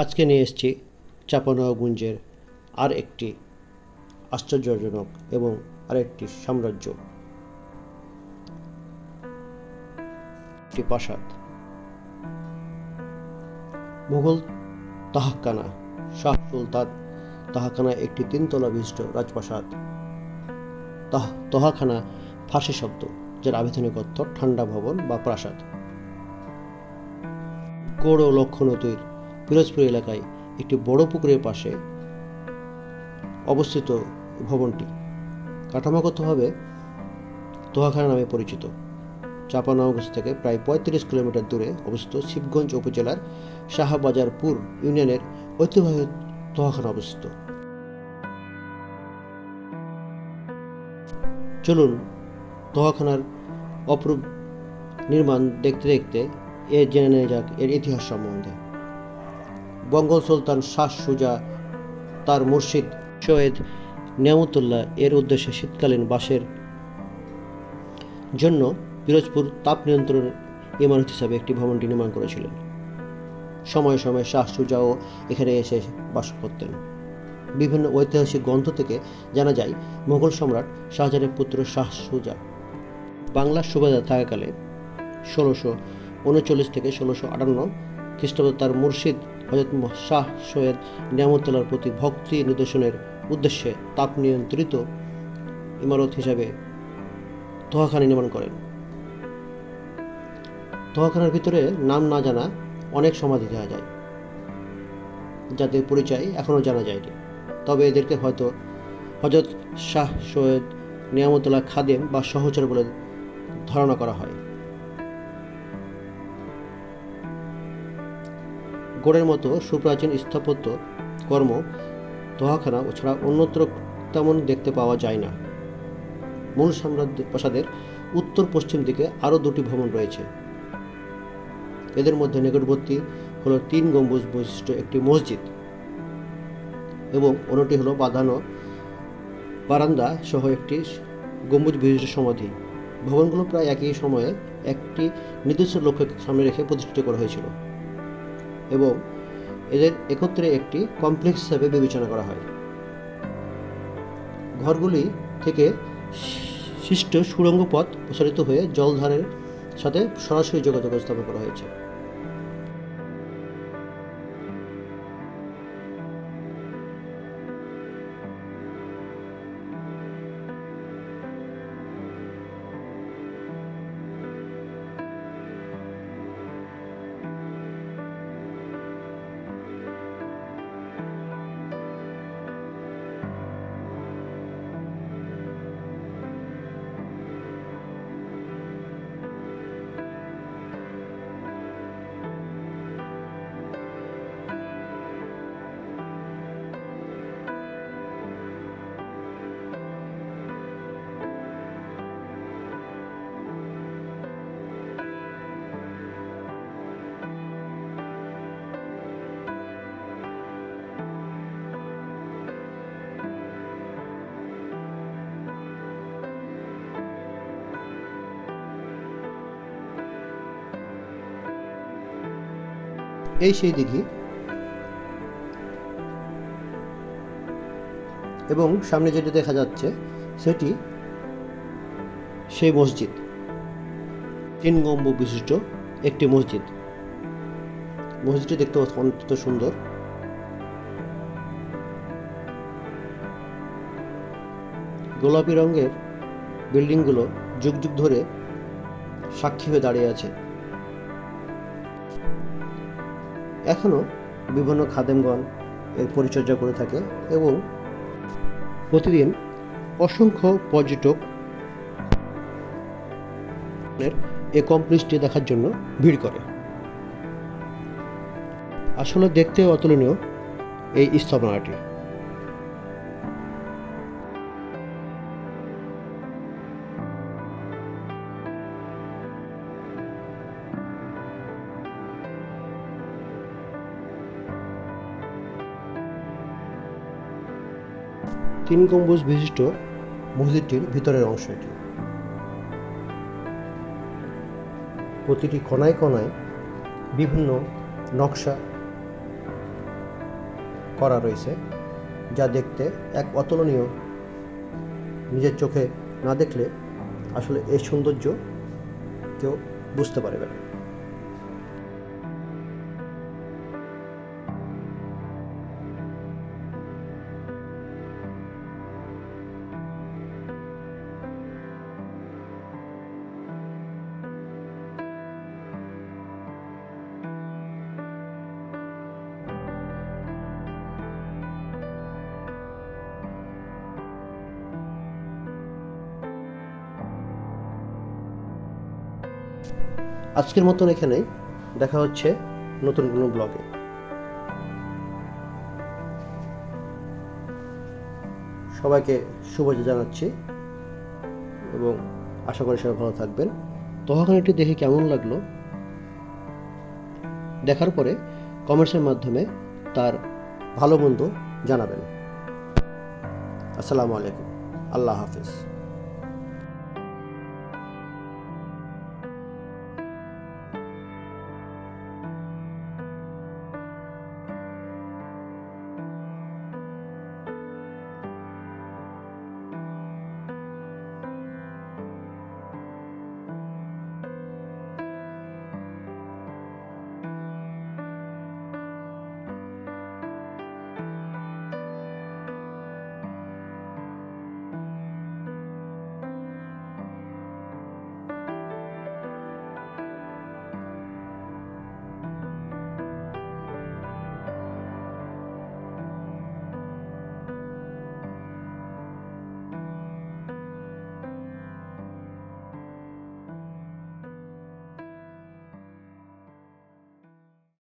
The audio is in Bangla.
আজকে নিয়ে এসেছি চাপানগঞ্জের আর একটি আশ্চর্যজনক এবং আরেকটি সাম্রাজ্য। একটি প্রাসাদ। মুঘল তাহাক্কানা শাহ সুলতান তাহাখানা একটি তিনতলা বিশিষ্ট রাজপ্রাসাদ। তাহ তহাখানা ফার্সি শব্দ, যার আবিধানিক অর্থ ঠান্ডা ভবন বা প্রাসাদ। গৌড় লক্ষ্য পিরোজপুর এলাকায় একটি বড় পুকুরের পাশে অবস্থিত ভবনটি। কাঠামোগতভাবে তোহাখানা নামে পরিচিত। চাপানগঞ্জ থেকে প্রায় পঁয়ত্রিশ কিলোমিটার দূরে অবস্থিত শিবগঞ্জ উপজেলার শাহবাজারপুর ইউনিয়নের ঐতিহ্যবাহী তোহাখানা অবস্থিত। চলুন তোহাখানার অপরূপ নির্মাণ দেখতে দেখতে এর জেনে নেওয়া যাক এর ইতিহাস সম্বন্ধে। বঙ্গল সুলতান শাহ সুজা, তার মুর্শিদ সৈয়দ নিয়ামতুল্লাহ এর উদ্দেশ্যে শীতকালীন বাসের জন্য পিরোজপুর তাপ নিয়ন্ত্রণ ইমারত হিসাবে একটি ভবনটি নির্মাণ করেছিলেন। সময়ে সময়ে শাহ সুজাও এখানে এসে বাস করতেন। বিভিন্ন ঐতিহাসিক গ্রন্থ থেকে জানা যায়, মোগল সম্রাট শাহজাহানের পুত্র শাহ সুজা বাংলার সুবাদার থাকাকালে ষোলোশো উনচল্লিশ থেকে ষোলোশো আটান্ন খ্রিস্টাব্দে তার মুর্শিদ হজরত শাহ সৈয়দ নিয়ামতুল্লাহর প্রতি ভক্তি নিদর্শনের উদ্দেশ্যে তাপ নিয়ন্ত্রিত ইমারত হিসাবে তোহাখানা নির্মাণ করেন। তোহাখানার ভিতরে নাম না জানা অনেক সমাধি দেখা যায়, যাদের পরিচয় এখনও জানা যায়নি। তবে এদেরকে হয়তো হজরত শাহ সৈয়দ নিয়ামতুল্লাহ খাদেম বা সহচর বলে ধারণা করা হয়। গড়ের মতো সুপ্রাচীন স্থাপত্য, কর্ম তোহাখানা ছাড়া অন্যত্র তেমন দেখতে পাওয়া যায় না। মূল সাম্রাজ্য প্রাসাদের উত্তর পশ্চিম দিকে আরও দুটি ভবন রয়েছে। এদের মধ্যে নিকটবর্তী হলো তিন গম্বুজ বৈশিষ্ট্য একটি মসজিদ এবং অন্যটি হলো বাঁধানো বারান্দা সহ একটি গম্বুজ বিশিষ্ট সমাধি। ভবনগুলো প্রায় একই সময়ে একটি নির্দিষ্ট লক্ষ্যকে সামনে রেখে প্রতিষ্ঠিত করা হয়েছিল। এবং এদের একত্রে একটি কমপ্লেক্স হিসাবে বিবেচনা করা হয়। ঘরগুলি থেকে সৃষ্ট সুড়ঙ্গ পথ প্রসারিত হয়ে জলধারের সাথে সরাসরি যোগাযোগ স্থাপন করা হয়েছে। এই সেই দিঘি। এবং সামনে যেটি দেখা যাচ্ছে, সেটি সেই মসজিদ। তিন গম্বুজ বিশিষ্ট একটি মসজিদ। মসজিদটি দেখতে অত্যন্ত সুন্দর। গোলাপি রঙের বিল্ডিংগুলো যুগ যুগ ধরে সাক্ষী হয়ে দাঁড়িয়ে আছে। এখনও বিভিন্ন খাদেমগণ এর পরিচর্যা করে থাকে এবং প্রতিদিন অসংখ্য পর্যটক এ কমপ্লেক্সটি দেখার জন্য ভিড় করে। আসলে দেখতে অতুলনীয় এই স্থাপনাটি। তিন গম্বুজ বিশিষ্ট মসজিদটির ভিতরের অংশ এটি। প্রতিটি কোনায় কোনায় বিভিন্ন নকশা করা রয়েছে, যা দেখতে এক অতুলনীয়। নিজের চোখে না দেখলে আসলে এই সৌন্দর্য কেউ বুঝতে পারবে না। আজকের মতন এখানেই দেখা হচ্ছে নতুন কোনো ব্লগে সবাইকে শুভেচ্ছা জানাচ্ছি এবং আশা করি সবাই ভালো থাকবেন। তখন এটি দেখে কেমন লাগল? দেখার পরে কমেন্টসের মাধ্যমে তার ভালো মন্দ জানাবেন। আসসালামু আলাইকুম। আল্লাহ হাফিজ।